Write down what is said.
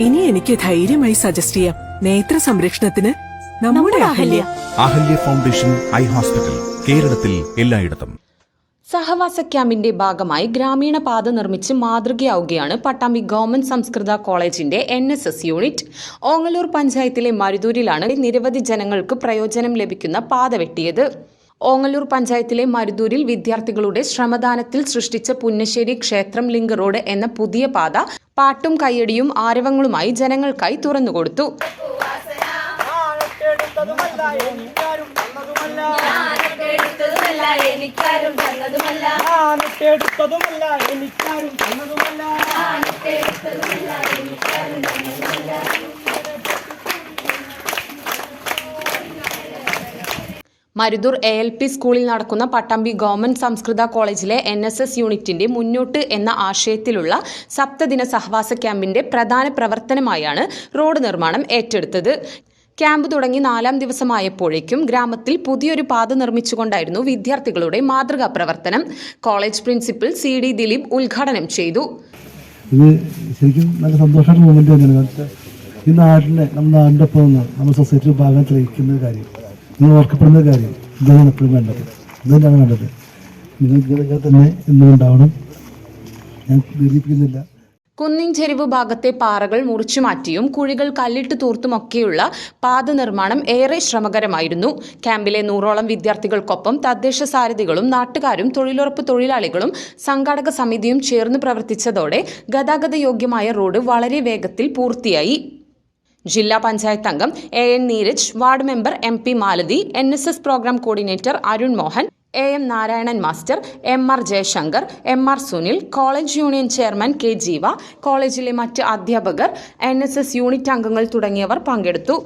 ഇനി എനിക്ക് ധൈര്യമായി സജസ്റ്റ് ചെയ്യാം. നേത്ര സംരക്ഷണത്തിന് നമ്മുടെ Ahalya. Ahalya. Foundation eye hospital കേരളത്തിൽ എല്ലായിടത്തും. സഹവാസ ക്യാമ്പിന്റെ ഭാഗമായി ഗ്രാമീണ പാത നിർമ്മിച്ച് മാതൃകയാവുകയാണ് പട്ടാമ്പി ഗവൺമെന്റ് സംസ്കൃത കോളേജിന്റെ N S S unit. Ongallur പഞ്ചായത്തിലെ മരുതൂരിലാണ് നിരവധി ജനങ്ങൾക്ക് പ്രയോജനം ലഭിക്കുന്ന പാത വെട്ടിയത്. ഓങ്ങല്ലൂർ പഞ്ചായത്തിലെ മരുതൂരിൽ വിദ്യാർത്ഥികളുടെ ശ്രമദാനത്തിൽ സൃഷ്ടിച്ച പുന്നശ്ശേരി ക്ഷേത്രം ലിങ്ക് റോഡ് എന്ന പുതിയ പാത പാട്ടും കയ്യടിയും ആരവങ്ങളുമായി ജനങ്ങൾക്കായി തുറന്നുകൊടുത്തു. എനിക്കാരും മരുതൂർ എ എൽ പി സ്കൂളിൽ നടക്കുന്ന പട്ടാമ്പി ഗവൺമെന്റ് സംസ്കൃത കോളേജിലെ എൻ എസ് എസ് യൂണിറ്റിന്റെ മുന്നോട്ട് എന്ന ആശയത്തിലുള്ള സപ്തദിന സഹവാസ ക്യാമ്പിന്റെ പ്രധാന പ്രവർത്തനമായാണ് റോഡ് നിർമ്മാണം ഏറ്റെടുത്തത്. ക്യാമ്പ് തുടങ്ങി നാലാം ദിവസമായപ്പോഴേക്കും ഗ്രാമത്തിൽ പുതിയൊരു പാത നിർമ്മിച്ചുകൊണ്ടായിരുന്നു വിദ്യാർത്ഥികളുടെ മാതൃകാ പ്രവർത്തനം. College principal C D Dileep ഉദ്ഘാടനം ചെയ്തു. ഇത് ശരിക്കും നല്ല സന്തോഷമുള്ള മൊമെന്റ് തന്നെയാണ്. ഈ നാടിനെ നമ്മുടെ നാടിന്റെ ഒപ്പം നമ്മുടെ സൊസൈറ്റിയുടെ ഭാഗം തെളിയിക്കുന്ന കാര്യം. നിങ്ങൾ ഓർക്കപ്പെടുന്ന കാര്യം ഇതാണ് എപ്പോഴും വേണ്ടത്. ഇത് തന്നെയാണ് വേണ്ടത് നിങ്ങൾക്ക് ഇതൊക്കെ തന്നെ എന്നും ഉണ്ടാവണം ഞാൻ ദീർഘിപ്പിക്കുന്നില്ല കുന്നിൻ ചെരിവ് ഭാഗത്തെ പാറകൾ മുറിച്ചു മാറ്റിയും കുഴികൾ കല്ലിട്ട് തൂർത്തുമൊക്കെയുള്ള പാത നിർമ്മാണം ഏറെ ശ്രമകരമായിരുന്നു. ക്യാമ്പിലെ നൂറോളം വിദ്യാർത്ഥികൾക്കൊപ്പം തദ്ദേശ സാരഥികളും നാട്ടുകാരും തൊഴിലുറപ്പ് തൊഴിലാളികളും സംഘാടക സമിതിയും ചേർന്ന് പ്രവർത്തിച്ചതോടെ ഗതാഗത യോഗ്യമായ റോഡ് വളരെ വേഗത്തിൽ പൂർത്തിയായി. ജില്ലാ പഞ്ചായത്ത് അംഗം A N Neeraj ward member M P Malathi N S S programme coordinator Arun Mohan A M Narayanan master M R Jayashankar M R Sunil college union chairman K Jeeva കോളേജിലെ മറ്റ് അധ്യാപകർ N unit അംഗങ്ങൾ തുടങ്ങിയവർ പങ്കെടുത്തു.